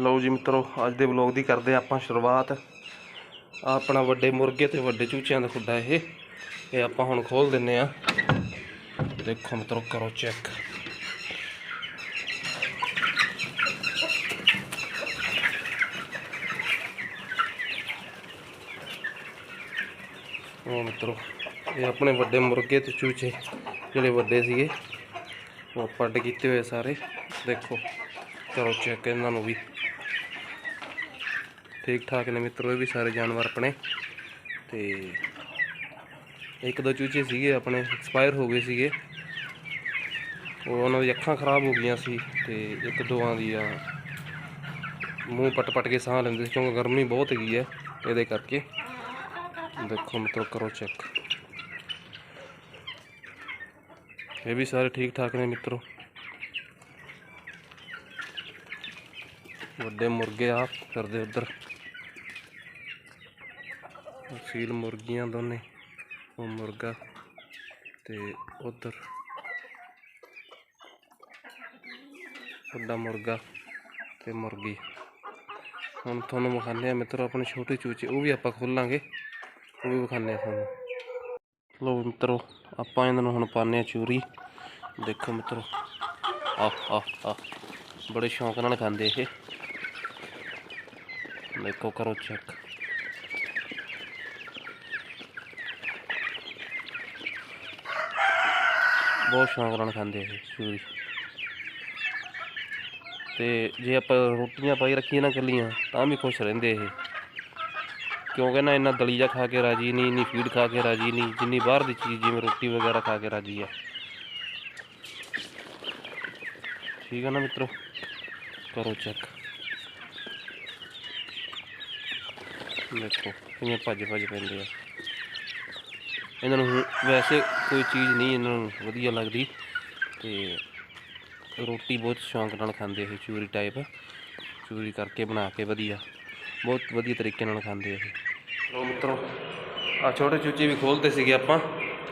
ਲਓ ਜੀ ਮਿੱਤਰੋ, ਅੱਜ ਦੇ ਵਲੌਗ ਦੀ ਕਰਦੇ ਆਪਾਂ ਸ਼ੁਰੂਆਤ। ਆਹ ਆਪਣਾ ਵੱਡੇ ਮੁਰਗੇ ਤੇ ਵੱਡੇ ਚੂਚਿਆਂ ਦਾ ਖੁੱਡਾ ਇਹ। ਇਹ ਆਪਾਂ ਹੁਣ ਖੋਲ ਦਿੰਨੇ ਆ। ਦੇਖੋ ਮਿੱਤਰੋ, ਕਰੋ ਚੈੱਕ। ਉਹ ਮਿੱਤਰੋ, ਇਹ ਆਪਣੇ ਵੱਡੇ ਮੁਰਗੇ ਤੇ ਚੂਚੇ, ਜਿਹੜੇ ਵੱਡੇ ਸੀਗੇ, ਉਹ ਪੱਡ ਕੀਤੇ ਹੋਏ ਸਾਰੇ। ਦੇਖੋ, ਕਰੋ ਚੈੱਕ ਇਹਨਾਂ ਨੂੰ ਵੀ। ਠੀਕ ਠਾਕ ਨੇ ਮਿੱਤਰੋ, ਇਹ ਵੀ ਸਾਰੇ ਜਾਨਵਰ ਆਪਣੇ। ਤੇ ਇੱਕ ਦੋ ਚੂਚੇ ਸੀਗੇ ਆਪਣੇ, ਐਕਸਪਾਇਰ ਹੋ ਗਏ ਸੀਗੇ। ਉਹ ਉਹਨਾਂ ਦੀ ਅੱਖਾਂ ਖਰਾਬ ਹੋ ਗਈਆਂ ਸੀ ਤੇ ਇੱਕ ਦੋਆਂ ਦੀ ਆ ਮੂੰਹ ਪਟ ਪਟ ਕੇ ਸਾਹ ਲੈਂਦੇ ਸੀ, ਕਿਉਂਕਿ ਗਰਮੀ ਬਹੁਤ ਹੈਗੀ ਹੈ ਇਹਦੇ ਕਰਕੇ। ਦੇਖੋ ਮਿੱਤਰੋ, ਕਰੋ ਚੈੱਕ। ਇਹ ਵੀ ਸਾਰੇ ਠੀਕ ਠਾਕ ਨੇ ਮਿੱਤਰੋ। ਵੱਡੇ ਮੁਰਗੇ ਆ ਕਰਦੇ ਉਧਰ। ਸੀਲ ਮੁਰਗੀਆਂ ਦੋਨੇ, ਉਹ ਮੁਰਗਾ ਤੇ ਉਧਰ ਵੱਡਾ ਮੁਰਗਾ ਤੇ ਮੁਰਗੀ। ਹੁਣ ਤੁਹਾਨੂੰ ਵਿਖਾਉਂਦੇ ਆ ਮਿੱਤਰੋ ਆਪਣੇ ਛੋਟੇ ਚੂਚੇ, ਉਹ ਵੀ ਆਪਾਂ ਖੋਲਾਂਗੇ, ਉਹ ਵੀ ਵਿਖਾਉਂਦੇ ਆ ਤੁਹਾਨੂੰ। ਲੋ ਮਿੱਤਰੋ, ਆਪਾਂ ਇਹਨਾਂ ਨੂੰ ਹੁਣ ਪਾਉਂਦੇ ਆ ਚੂਰੀ। ਦੇਖੋ ਮਿੱਤਰੋ, ਆਹ ਆਹ ਆਹ, ਬੜੇ ਸ਼ੌਂਕ ਨਾਲ ਖਾਂਦੇ ਇਹ। ਦੇਖੋ ਕਰੋ ਚੈੱਕ ਬਹੁਤ ਸ਼ੌਂਕ ਨਾਲ ਖਾਂਦੇ ਇਹ ਚੂਰੀ ਤੇ ਜੇ ਆਪਾਂ ਰੋਟੀਆਂ ਪਾਈ ਰੱਖੀਆਂ ਨਾ ਕੱਲੀਆਂ ਤਾਂ ਵੀ ਖੁਸ਼ ਰਹਿੰਦੇ ਇਹ। ਕਿਉਂਕਿ ਨਾ ਇੰਨਾ ਦਲੀਆ ਖਾ ਕੇ ਰਾਜੀ ਨਹੀਂ, ਇੰਨੀ ਫੀਡ ਖਾ ਕੇ ਰਾਜੀ ਨਹੀਂ, ਜਿੰਨੀ ਬਾਹਰ ਦੀ ਚੀਜ਼ ਜਿਵੇਂ ਰੋਟੀ ਵਗੈਰਾ ਖਾ ਕੇ ਰਾਜੀ ਆ। ਠੀਕ ਹੈ ਨਾ ਮਿੱਤਰੋ? ਕਰੋ ਚੈੱਕ ਦੇਖੋ ਕਿਵੇਂ ਭੱਜ ਭੱਜ ਪੈਂਦੇ ਆ। ਇਹਨਾਂ ਨੂੰ ਵੈਸੇ ਕੋਈ ਚੀਜ਼ ਨਹੀਂ ਇਹਨਾਂ ਨੂੰ ਵਧੀਆ ਲੱਗਦੀ ਤੇ ਰੋਟੀ ਬਹੁਤ ਸ਼ੌਂਕ ਨਾਲ ਖਾਂਦੇ ਇਹ ਚੂਰੀ ਟਾਈਪ ਚੂਰੀ ਕਰਕੇ ਬਣਾ ਕੇ ਵਧੀਆ, ਬਹੁਤ ਵਧੀਆ ਤਰੀਕੇ ਨਾਲ ਖਾਂਦੇ ਇਹ। ਲੋ ਮਿੱਤਰੋ ਆ ਛੋਟੇ ਚੂਚੇ ਵੀ ਖੋਲਦੇ ਸੀਗੇ ਆਪਾਂ।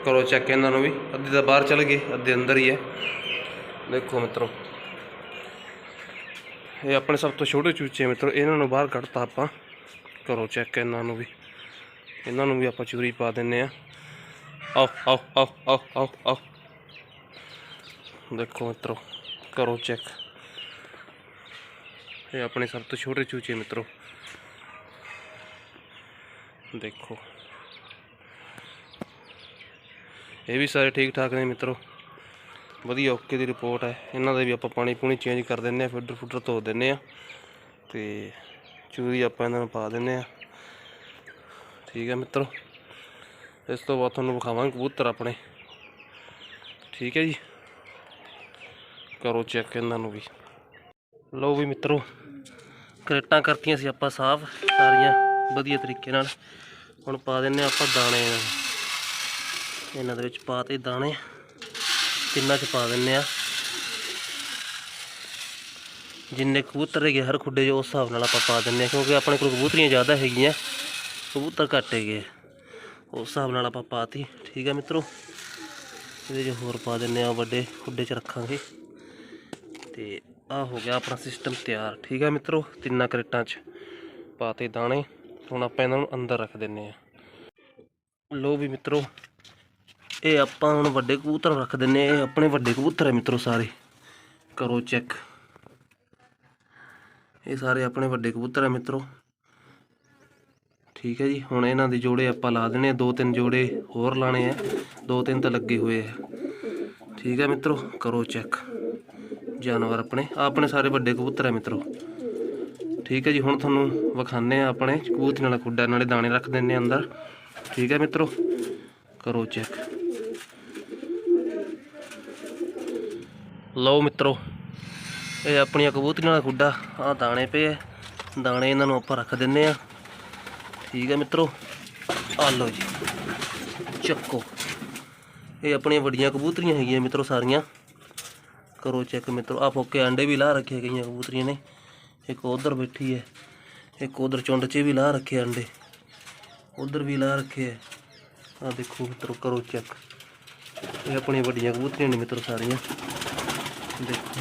ਕਰੋ ਚੈੱਕ ਇਹਨਾਂ ਨੂੰ ਵੀ। ਅੱਧੇ ਤਾਂ ਬਾਹਰ ਚਲੇ ਗਏ, ਅੱਧੇ ਅੰਦਰ ਹੀ ਹੈ ਦੇਖੋ ਮਿੱਤਰੋ। ਇਹ ਆਪਣੇ ਸਭ ਤੋਂ ਛੋਟੇ ਚੂਚੇ ਆ ਮਿੱਤਰੋ, ਇਹਨਾਂ ਨੂੰ ਬਾਹਰ ਕੱਢਤਾ ਆਪਾਂ। ਕਰੋ ਚੈੱਕ ਇਹਨਾਂ ਨੂੰ ਵੀ। ਇਹਨਾਂ ਨੂੰ ਵੀ ਆਪਾਂ ਚੂਰੀ ਪਾ ਦਿੰਨੇ ਆ ਆਓ ਆਓ ਆਓ ਆਓ ਆਓ ਆਓ ਦੇਖੋ ਮਿੱਤਰੋ, ਕਰੋ ਚੈੱਕ ਇਹ ਆਪਣੇ ਸਭ ਤੋਂ ਛੋਟੇ ਚੂਚੇ ਮਿੱਤਰੋ। ਦੇਖੋ। ਇਹ ਵੀ ਸਾਰੇ ਠੀਕ ਠਾਕ ਨੇ ਮਿੱਤਰੋ। ਵਧੀਆ ਓਕੇ ਦੀ ਰਿਪੋਰਟ ਹੈ। ਇਹਨਾਂ ਦਾ ਵੀ ਆਪਾਂ ਪਾਣੀ ਪੂਣੀ ਚੇਂਜ ਕਰ ਦਿੰਨੇ ਆ ਫਿਲਟਰ ਫੁਲਟਰ ਧੋ ਦਿੰਨੇ ਆ ਤੇ ਚੂਰੀ ਆਪਾਂ ਇਹਨਾਂ ਨੂੰ ਪਾ ਦਿੰਨੇ ਆ ਠੀਕ ਹੈ ਮਿੱਤਰੋ। ਇਸ ਤੋਂ ਬਾਅਦ ਤੁਹਾਨੂੰ ਵਿਖਾਵਾਂਗੇ ਕਬੂਤਰ ਆਪਣੇ। ਠੀਕ ਹੈ ਜੀ। ਕਰੋ ਚੈੱਕ ਇਹਨਾਂ ਨੂੰ ਵੀ। ਲਓ ਵੀ ਮਿੱਤਰੋ ਕਰੇਟਾਂ ਕਰਤੀਆਂ ਸੀ ਆਪਾਂ ਸਾਫ਼, ਸਾਰੀਆਂ ਵਧੀਆ ਤਰੀਕੇ ਨਾਲ। ਹੁਣ ਪਾ ਦਿੰਨੇ ਆਪਾਂ ਦਾਣੇ ਇਹਨਾਂ ਦੇ ਵਿੱਚ ਪਾਤੇ ਦਾਣੇ, ਤਿੰਨਾਂ ਚ ਪਾ ਦਿੰਨੇ ਆ ਜਿੰਨੇ ਕਬੂਤਰ ਹੈਗੇ ਹਰ ਖੁੱਡੇ 'ਚ ਉਸ ਹਿਸਾਬ ਨਾਲ ਆਪਾਂ ਪਾ ਦਿੰਨੇ ਆ ਕਿਉਂਕਿ ਆਪਣੇ ਕੋਲ ਕਬੂਤਰੀਆਂ ਜ਼ਿਆਦਾ ਹੈਗੀਆਂ, ਕਬੂਤਰ ਘੱਟ ਹੈਗੇ ਉਸ ਹਿਸਾਬ ਨਾਲ ਆਪਾਂ ਪਾਤੀ ਠੀਕ ਹੈ ਮਿੱਤਰੋ? ਇਹਦੇ 'ਚ ਹੋਰ ਪਾ ਦਿੰਨੇ ਆ ਵੱਡੇ ਖੁੱਡੇ 'ਚ ਰੱਖਾਂਗੇ। ਤੇ ਆ ਹੋ ਗਿਆ ਆਪਣਾ ਸਿਸਟਮ ਤਿਆਰ। ਠੀਕ ਹੈ ਮਿੱਤਰੋ? ਤਿੰਨਾਂ ਕਰੇਟਾਂ 'ਚ ਪਾਤੇ ਦਾਣੇ। ਹੁਣ ਆਪਾਂ ਇਹਨਾਂ ਨੂੰ ਅੰਦਰ ਰੱਖ ਦਿੰਨੇ ਆ ਲੋ ਵੀ ਮਿੱਤਰੋ, ਇਹ ਆਪਾਂ ਹੁਣ ਵੱਡੇ ਕਬੂਤਰ ਰੱਖ ਦਿੰਨੇ ਆ ਇਹ ਆਪਣੇ ਵੱਡੇ ਕਬੂਤਰ ਹੈ ਮਿੱਤਰੋ ਸਾਰੇ। ਕਰੋ ਚੈੱਕ ਇਹ ਸਾਰੇ ਆਪਣੇ ਵੱਡੇ ਕਬੂਤਰ ਹੈ ਮਿੱਤਰੋ। ਠੀਕ ਹੈ ਜੀ, ਹੁਣ ਇਹਨਾਂ ਦੇ ਜੋੜੇ ਆਪਾਂ ਲਾ ਦੇਣੇ ਆ, ਦੋ ਤਿੰਨ ਜੋੜੇ ਹੋਰ ਲਾਣੇ ਆ, ਦੋ ਤਿੰਨ ਤਾਂ ਲੱਗੇ ਹੋਏ ਆ। ਠੀਕ ਹੈ ਮਿੱਤਰੋ, ਕਰੋ ਚੈੱਕ। ਜਾਨਵਰ ਆਪਣੇ ਆਪਣੇ ਸਾਰੇ ਵੱਡੇ ਕਬੂਤਰ ਹੈ ਮਿੱਤਰੋ। ਠੀਕ ਹੈ ਜੀ, ਹੁਣ ਤੁਹਾਨੂੰ ਵਿਖਾਣੇ ਆ ਆਪਣੇ ਕਬੂਤਰੀਆਂ ਵਾਲਾ ਖੁੱਡਾ, ਨਾਲੇ ਦਾਣੇ ਰੱਖ ਦਿੰਨੇ ਆ ਅੰਦਰ। ਠੀਕ ਹੈ ਮਿੱਤਰੋ, ਕਰੋ ਚੈੱਕ। ਲਓ ਮਿੱਤਰੋ, ਇਹ ਆਪਣੀਆਂ ਕਬੂਤਰੀਆਂ ਦਾ ਖੁੱਡਾ ਆ ਦਾਣੇ ਪਏ ਆ। ਦਾਣੇ ਇਹਨਾਂ ਨੂੰ ਆਪਾਂ ਰੱਖ ਦਿੰਨੇ ਆ। ਠੀਕ ਹੈ ਮਿੱਤਰੋ। ਆ ਲਓ ਜੀ। ਚੱਕੋ। ਇਹ ਆਪਣੀਆਂ ਵੱਡੀਆਂ ਕਬੂਤਰੀਆਂ ਹੈਗੀਆਂ ਮਿੱਤਰੋ ਸਾਰੀਆਂ। ਕਰੋ ਚੈੱਕ ਮਿੱਤਰੋ। ਆ ਫੋਕੇ ਅੰਡੇ ਵੀ ਲਾ ਰੱਖੇ ਗਈਆਂ ਕਬੂਤਰੀਆਂ ਨੇ। ਇੱਕ ਉਧਰ ਬੈਠੀ ਹੈ। ਇੱਕ ਉਧਰ ਚੁੰਡ 'ਚ ਵੀ ਲਾ ਰੱਖੇ ਅੰਡੇ ਉਧਰ ਵੀ ਲਾ ਰੱਖੇ ਹੈ। ਆ ਦੇਖੋ ਮਿੱਤਰੋ, ਕਰੋ ਚੈੱਕ। ਇਹ ਆਪਣੀਆਂ ਵੱਡੀਆਂ ਕਬੂਤਰੀਆਂ ਨੇ ਮਿੱਤਰੋ ਸਾਰੀਆਂ। ਦੇਖੋ।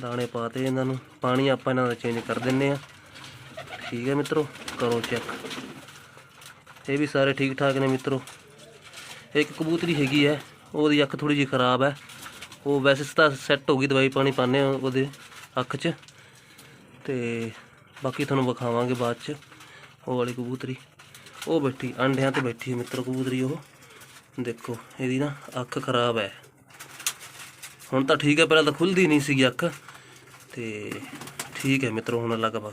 ਦਾਣੇ ਪਾਤੇ ਇਹਨਾਂ ਨੂੰ। ਪਾਣੀ ਆਪਾਂ ਇਹਨਾਂ ਦਾ ਚੇਂਜ ਕਰ ਦਿੰਨੇ ਆ ਠੀਕ ਹੈ ਮਿੱਤਰੋ, ਕਰੋ ਚੈੱਕ ਇਹ ਵੀ ਸਾਰੇ ਠੀਕ ਠਾਕ ਨੇ ਮਿੱਤਰੋ। ਇੱਕ ਕਬੂਤਰੀ ਹੈਗੀ ਹੈ, ਉਹਦੀ ਅੱਖ ਥੋੜੀ ਜਿਹੀ ਖਰਾਬ ਹੈ। ਉਹ ਵੈਸੇ ਤਾਂ ਸੈੱਟ ਹੋ ਗਈ, ਦਵਾਈ ਪਾਣੀ ਪਾਣੇ ਉਹਦੇ ਅੱਖ 'ਚ। ਤੇ ਬਾਕੀ ਤੁਹਾਨੂੰ ਵਿਖਾਵਾਂਗੇ ਬਾਅਦ 'ਚ, ਉਹ ਵਾਲੀ ਕਬੂਤਰੀ। ਉਹ ਬੈਠੀ, ਅੰਡਿਆਂ ਤੇ ਬੈਠੀ ਮਿੱਤਰ ਕਬੂਤਰੀ ਉਹ। ਦੇਖੋ, ਇਹਦੀ ਨਾ ਅੱਖ ਖਰਾਬ ਹੈ। ਹੁਣ ਤਾਂ ਠੀਕ ਹੈ, ਪਹਿਲਾਂ ਤਾਂ ਖੁੱਲਦੀ ਨਹੀਂ ਸੀ ਅੱਖ। ਤੇ ਠੀਕ ਹੈ ਮਿੱਤਰੋ, ਹੁਣ ਲਗਭਗ।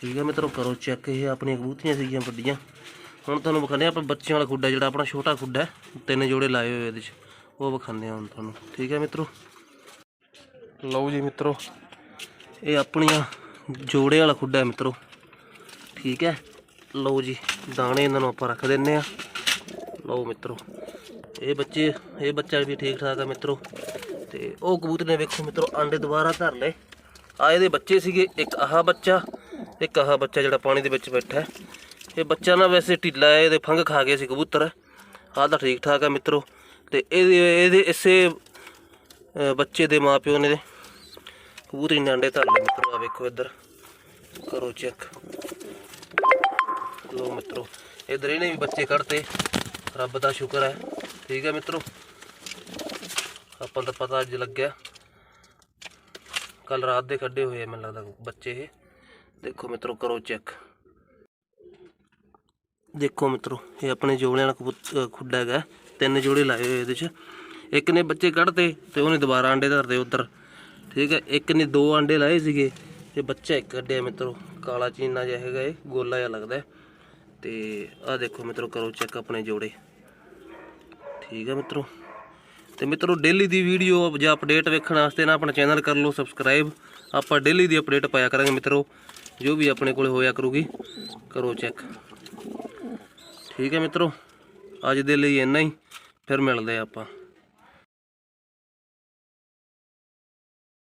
ਠੀਕ ਹੈ ਮਿੱਤਰੋ ਕਰੋ ਚੈੱਕ ਇਹ ਆਪਣੀਆਂ ਕਬੂਤਰੀਆਂ ਸੀਗੀਆਂ ਵੱਡੀਆਂ। ਹੁਣ ਤੁਹਾਨੂੰ ਵਿਖਾਉਂਦੇ ਹਾਂ, ਆਪਾਂ ਬੱਚਿਆਂ ਵਾਲਾ ਖੁੱਡਾ ਜਿਹੜਾ, ਆਪਣਾ ਛੋਟਾ ਖੁੱਡਾ ਹੈ, ਤਿੰਨ ਜੋੜੇ ਲਾਏ ਹੋਏ ਇਹਦੇ 'ਚ। ਉਹ ਵਿਖਾਉਂਦੇ ਹਾਂ ਹੁਣ ਤੁਹਾਨੂੰ। ਠੀਕ ਹੈ ਮਿੱਤਰੋ? ਲਓ ਜੀ ਮਿੱਤਰੋ, ਇਹ ਆਪਣੀਆਂ ਜੋੜੇ ਵਾਲਾ ਖੁੱਡਾ ਹੈ ਮਿੱਤਰੋ। ਠੀਕ ਹੈ? ਲਓ ਜੀ, ਦਾਣੇ ਇਹਨਾਂ ਨੂੰ ਆਪਾਂ ਰੱਖ ਦਿੰਨੇ ਆ ਲਓ ਮਿੱਤਰੋ, ਇਹ ਬੱਚੇ, ਇਹ ਬੱਚਾ ਵੀ ਠੀਕ ਠਾਕ ਆ ਮਿੱਤਰੋ। ਤੇ ਉਹ ਕਬੂਤਰ ਨੇ ਵੇਖੋ ਮਿੱਤਰੋ ਆਂਡੇ ਦੁਬਾਰਾ ਧਰ ਲਏ। ਆ ਇਹਦੇ ਬੱਚੇ ਸੀਗੇ, ਇੱਕ ਆਹ ਬੱਚਾ ਇੱਕ ਆਹ ਬੱਚਾ ਜਿਹੜਾ ਪਾਣੀ ਦੇ ਵਿੱਚ ਬੈਠਾ ਇਹ ਬੱਚਾ ਨਾ ਵੈਸੇ ਢਿੱਲਾ ਹੈ, ਇਹਦੇ ਫੰਗ ਖਾ ਗਏ ਸੀ ਕਬੂਤਰ। ਆਹ ਤਾਂ ਠੀਕ ਠਾਕ ਹੈ ਮਿੱਤਰੋ। ਤੇ ਇਹਦੇ ਇਹਦੇ ਇਸੇ ਬੱਚੇ ਦੇ ਮਾਪਿਓ ਨੇ ਕਬੂਤਰੀ ਨੇ ਆਂਡੇ ਧਰ ਲਏ ਮਿੱਤਰੋ ਆ ਵੇਖੋ ਇੱਧਰ। ਕਰੋ ਚੈੱਕ। ਲੋ ਮਿੱਤਰੋ, ਇਧਰ ਇਹਨੇ ਵੀ ਬੱਚੇ ਕੱਢਤੇ। ਰੱਬ ਦਾ ਸ਼ੁਕਰ ਹੈ। ਠੀਕ ਹੈ ਮਿੱਤਰੋ। ਆਪਾਂ ਤਾਂ ਪਤਾ ਅੱਜ ਲੱਗਿਆ। ਕੱਲ ਰਾਤ ਦੇ ਕੱਢੇ ਹੋਏ ਆ, ਮੈਨੂੰ ਲੱਗਦਾ ਬੱਚੇ ਇਹ। ਦੇਖੋ ਮਿੱਤਰੋ, ਕਰੋ ਚੈੱਕ ਦੇਖੋ ਮਿੱਤਰੋ, ਇਹ ਆਪਣੇ ਜੋੜਿਆਂ ਦਾ ਖੁੱਡਾ ਹੈਗਾ। ਤਿੰਨ ਜੋੜੇ ਲਾਏ ਹੋਏ ਇਹਦੇ 'ਚ। ਇੱਕ ਨੇ ਬੱਚੇ ਕੱਢਤੇ ਤੇ ਉਹਨੇ ਦੁਬਾਰਾ ਆਂਡੇ ਧਰਦੇ ਉਧਰ। ਠੀਕ ਹੈ, ਇੱਕ ਨੇ ਦੋ ਆਂਡੇ ਲਾਏ ਸੀਗੇ ਤੇ ਬੱਚਾ ਇੱਕ ਕੱਢਿਆ ਮਿੱਤਰੋ। ਕਾਲਾ ਚੀਨਾ ਜਿਹਾ ਹੈਗਾ ਇਹ, ਗੋਲਾ ਜਿਹਾ ਲੱਗਦਾ ਹੈ। ਤੇ ਆਹ ਦੇਖੋ ਮਿੱਤਰੋ, ਕਰੋ ਚੈੱਕ ਆਪਣੇ ਜੋੜੇ। ਠੀਕ ਹੈ ਮਿੱਤਰੋ। ਤੇ ਮਿੱਤਰੋ ਡੇਲੀ ਦੀ ਵੀਡੀਓ ਜਾਂ ਅਪਡੇਟ ਵੇਖਣ ਵਾਸਤੇ ਨਾ ਆਪਣਾ ਚੈਨਲ ਕਰ ਲਓ ਸਬਸਕ੍ਰਾਈਬ ਆਪਾਂ ਡੇਲੀ ਦੀ ਅਪਡੇਟ ਪਾਇਆ ਕਰਾਂਗੇ ਮਿੱਤਰੋ। ਜੋ ਵੀ ਆਪਣੇ ਕੋਲੇ ਹੋਇਆ ਕਰੂਗੀ, ਕਰੋ ਚੈੱਕ ਠੀਕ ਹੈ ਮਿੱਤਰੋ, ਅੱਜ ਦੇ ਲਈ ਇੰਨਾ ਹੀ, ਫਿਰ ਮਿਲਦੇ ਆ ਆਪਾਂ।